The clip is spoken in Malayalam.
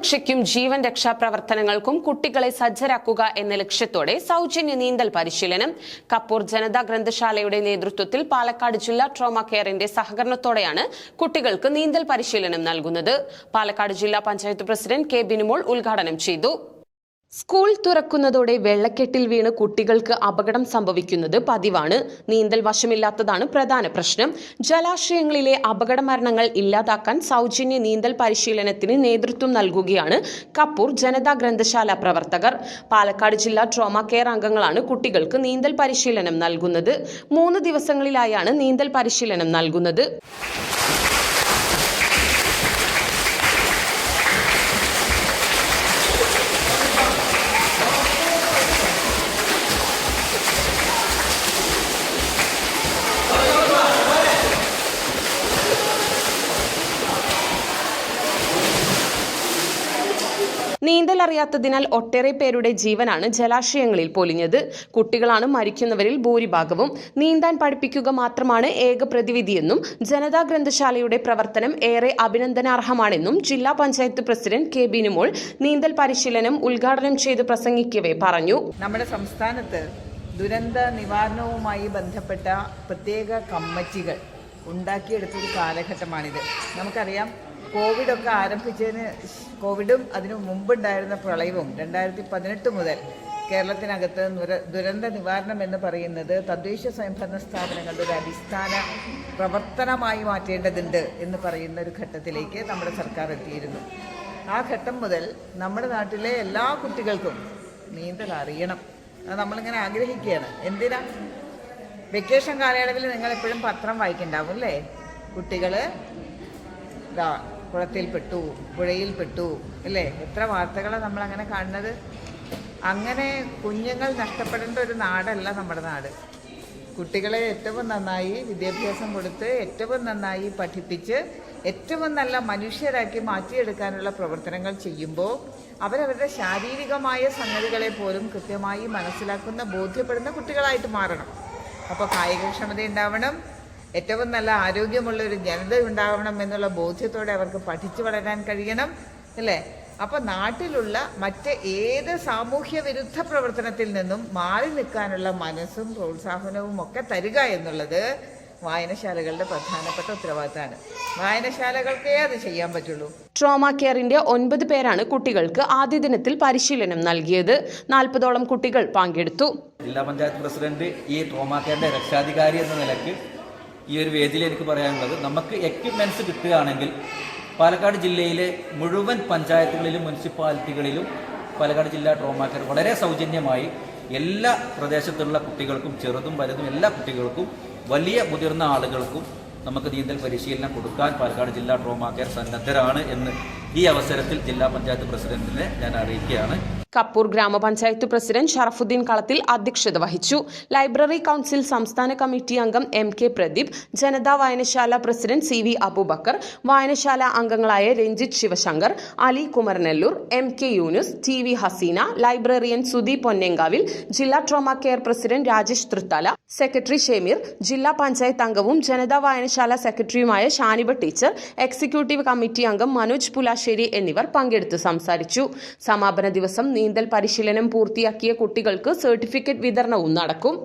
ആത്മരക്ഷയ്ക്കും ജീവൻ രക്ഷാ പ്രവർത്തനങ്ങൾക്കും കുട്ടികളെ സജ്ജരാക്കുക എന്ന ലക്ഷ്യത്തോടെ സൗജന്യ നീന്തൽ പരിശീലനം. കപ്പൂർ ജനതാ ഗ്രന്ഥശാലയുടെ നേതൃത്വത്തിൽ പാലക്കാട് ജില്ലാ ട്രോമ കെയറിന്റെ സഹകരണത്തോടെയാണ് കുട്ടികൾക്ക് നീന്തൽ പരിശീലനം നൽകുന്നത്. പാലക്കാട് ജില്ലാ പഞ്ചായത്ത് പ്രസിഡന്റ് കെ ബിനുമോൾ ഉദ്ഘാടനം ചെയ്തു. സ്കൂൾ തുറക്കുന്നതോടെ വെള്ളക്കെട്ടിൽ വീണ് കുട്ടികൾക്ക് അപകടം സംഭവിക്കുന്നത് പതിവാണ്. നീന്തൽ വശമില്ലാത്തതാണ് പ്രധാന പ്രശ്നം. ജലാശയങ്ങളിലെ അപകട മരണങ്ങൾ ഇല്ലാതാക്കാൻ സൗജന്യ നീന്തൽ പരിശീലനത്തിന് നേതൃത്വം നൽകുകയാണ് കപ്പൂർ ജനതാ ഗ്രന്ഥശാല പ്രവർത്തകർ. പാലക്കാട് ജില്ലാ ട്രോമ കെയർ അംഗങ്ങളാണ് കുട്ടികൾക്ക് നീന്തൽ പരിശീലനം നൽകുന്നത്. മൂന്ന് ദിവസങ്ങളിലായാണ് നീന്തൽ പരിശീലനം നൽകുന്നത്. നീന്തൽ അറിയാത്തതിനാൽ ഒട്ടേറെ പേരുടെ ജീവനാണ് ജലാശയങ്ങളിൽ പൊലിഞ്ഞത്. കുട്ടികളാണ് മരിക്കുന്നവരിൽ ഭൂരിഭാഗവും നീന്താൻ പഠിപ്പിക്കുക മാത്രമാണ് ഏക പ്രതിവിധിയെന്നും ജനതാ ഗ്രന്ഥശാലയുടെ പ്രവർത്തനം ഏറെ അഭിനന്ദനാർഹമാണെന്നും ജില്ലാ പഞ്ചായത്ത് പ്രസിഡന്റ് കെ ബിനുമോൾ നീന്തൽ പരിശീലനം ഉദ്ഘാടനം ചെയ്ത് പ്രസംഗിക്കവേ പറഞ്ഞു. നമ്മുടെ സംസ്ഥാനത്ത് ദുരന്ത നിവാരണവുമായി ബന്ധപ്പെട്ട പ്രത്യേക കമ്മിറ്റികൾ ഉണ്ടാക്കിയെടുത്തൊരു കാലഘട്ടമാണിത്. നമുക്കറിയാം കോവിഡൊക്കെ ആരംഭിച്ചതിന് കോവിഡും അതിനു മുമ്പുണ്ടായിരുന്ന പ്രളയവും രണ്ടായിരത്തി പതിനെട്ട് മുതൽ കേരളത്തിനകത്ത് ദുരന്ത നിവാരണം എന്ന് പറയുന്നത് തദ്ദേശ സ്വയംഭരണ സ്ഥാപനങ്ങളുടെ ഒരു അടിസ്ഥാന പ്രവർത്തനമായി മാറ്റേണ്ടതുണ്ട് എന്ന് പറയുന്ന ഒരു ഘട്ടത്തിലേക്ക് നമ്മുടെ സർക്കാർ എത്തിയിരുന്നു. ആ ഘട്ടം മുതൽ നമ്മുടെ നാട്ടിലെ എല്ലാ കുട്ടികൾക്കും നീന്തൽ അറിയണം. അത് നമ്മളിങ്ങനെ ആഗ്രഹിക്കുകയാണ്. എന്തിനാ? വെക്കേഷൻ കാലയളവിൽ നിങ്ങൾ എപ്പോഴും പത്രം വായിക്കണ്ടാവും അല്ലേ? കുട്ടികൾ കുളത്തിൽപ്പെട്ടു പുഴയിൽപ്പെട്ടു അല്ലേ? എത്ര വാർത്തകളാണ് നമ്മളങ്ങനെ കാണുന്നത്? അങ്ങനെ കുഞ്ഞുങ്ങൾ നഷ്ടപ്പെടേണ്ട ഒരു നാടല്ല നമ്മുടെ നാട്. കുട്ടികളെ ഏറ്റവും നന്നായി വിദ്യാഭ്യാസം കൊടുത്ത് ഏറ്റവും നന്നായി പഠിപ്പിച്ച് ഏറ്റവും നല്ല മനുഷ്യരാക്കി മാറ്റിയെടുക്കാനുള്ള പ്രവർത്തനങ്ങൾ ചെയ്യുമ്പോൾ അവരവരുടെ ശാരീരികമായ സംഗതികളെ പോലും കൃത്യമായി മനസ്സിലാക്കുന്ന ബോധ്യപ്പെടുന്ന കുട്ടികളായിട്ട് മാറണം. അപ്പോൾ കായികക്ഷമത ഉണ്ടാവണം ഏറ്റവും നല്ല ആരോഗ്യമുള്ള ഒരു ജനത ഉണ്ടാവണം എന്നുള്ള ബോധ്യത്തോടെ അവർക്ക് പഠിച്ചു വളരാൻ കഴിയണം അല്ലേ? അപ്പൊ നാട്ടിലുള്ള മറ്റ് ഏത് സാമൂഹ്യ വിരുദ്ധ പ്രവർത്തനത്തിൽ നിന്നും മാറി നിൽക്കാനുള്ള മനസ്സും പ്രോത്സാഹനവും ഒക്കെ തരിക എന്നുള്ളത് വായനശാലകളുടെ പ്രധാനപ്പെട്ട ഉത്തരവാദിത്തമാണ്. വായനശാലകൾക്കേ അത് ചെയ്യാൻ പറ്റുള്ളൂ. ട്രോമ കെയറിന്റെ ഒൻപത് പേരാണ് കുട്ടികൾക്ക് ആദ്യ ദിനത്തിൽ പരിശീലനം നൽകിയത്. നാൽപ്പതോളം കുട്ടികൾ പങ്കെടുത്തു. ജില്ലാ പഞ്ചായത്ത് പ്രസിഡന്റ് ഈ ട്രോമ ട്രോമാക്കേറിന്റെ രക്ഷാധികാരി എന്ന നിലയ്ക്ക് ഈ ഒരു വേദിയിൽ എനിക്ക് പറയാനുള്ളത് നമുക്ക് എക്യുപ്മെന്റ്സ് കിട്ടുകയാണെങ്കിൽ പാലക്കാട് ജില്ലയിലെ മുഴുവൻ പഞ്ചായത്തുകളിലും മുനിസിപ്പാലിറ്റികളിലും പാലക്കാട് ജില്ലാ ട്രോമാക്കേർ വളരെ സൗജന്യമായി എല്ലാ പ്രദേശത്തുള്ള കുട്ടികൾക്കും ചെറുതും വലുതും എല്ലാ കുട്ടികൾക്കും വലിയ മുതിർന്ന ആളുകൾക്കും നമുക്ക് നീന്തൽ പരിശീലനം കൊടുക്കാൻ പാലക്കാട് ജില്ലാ ട്രോമാക്കേർ സന്നദ്ധരാണ് എന്ന് ഈ അവസരത്തിൽ ജില്ലാ പഞ്ചായത്ത് പ്രസിഡന്റിനെ ഞാൻ അറിയിക്കുകയാണ്. കപ്പൂർ ഗ്രാമപഞ്ചായത്ത് പ്രസിഡന്റ് ഷറഫുദ്ദീൻ കളത്തിൽ അധ്യക്ഷത വഹിച്ചു. ലൈബ്രറി കൗൺസിൽ സംസ്ഥാന കമ്മിറ്റി അംഗം M K Pradeep Janatha Vayanashala president C V Aboobacker വായനശാല അംഗങ്ങളായ Ranjith Sivasankar Ali Kumaranellur M K Yoonus T V Haseena librarian Sudhi Ponnenkavil ജില്ലാ trauma care president Rajesh Thrithala secretary Shemeer ജില്ലാ പഞ്ചായത്ത് അംഗവും ജനതാ വായനശാല സെക്രട്ടറിയുമായ ഷാനിബ ടീച്ചർ എക്സിക്യൂട്ടീവ് കമ്മിറ്റി അംഗം മനോജ് പുലാശ്ശേരി എന്നിവർ പങ്കെടുത്ത് സംസാരിച്ചു. സമാപന ദിവസം നീന്തൽ പരിശീലനം പൂർത്തിയാക്കിയ കുട്ടികൾക്ക് സർട്ടിഫിക്കറ്റ് വിതരണവും നടക്കും.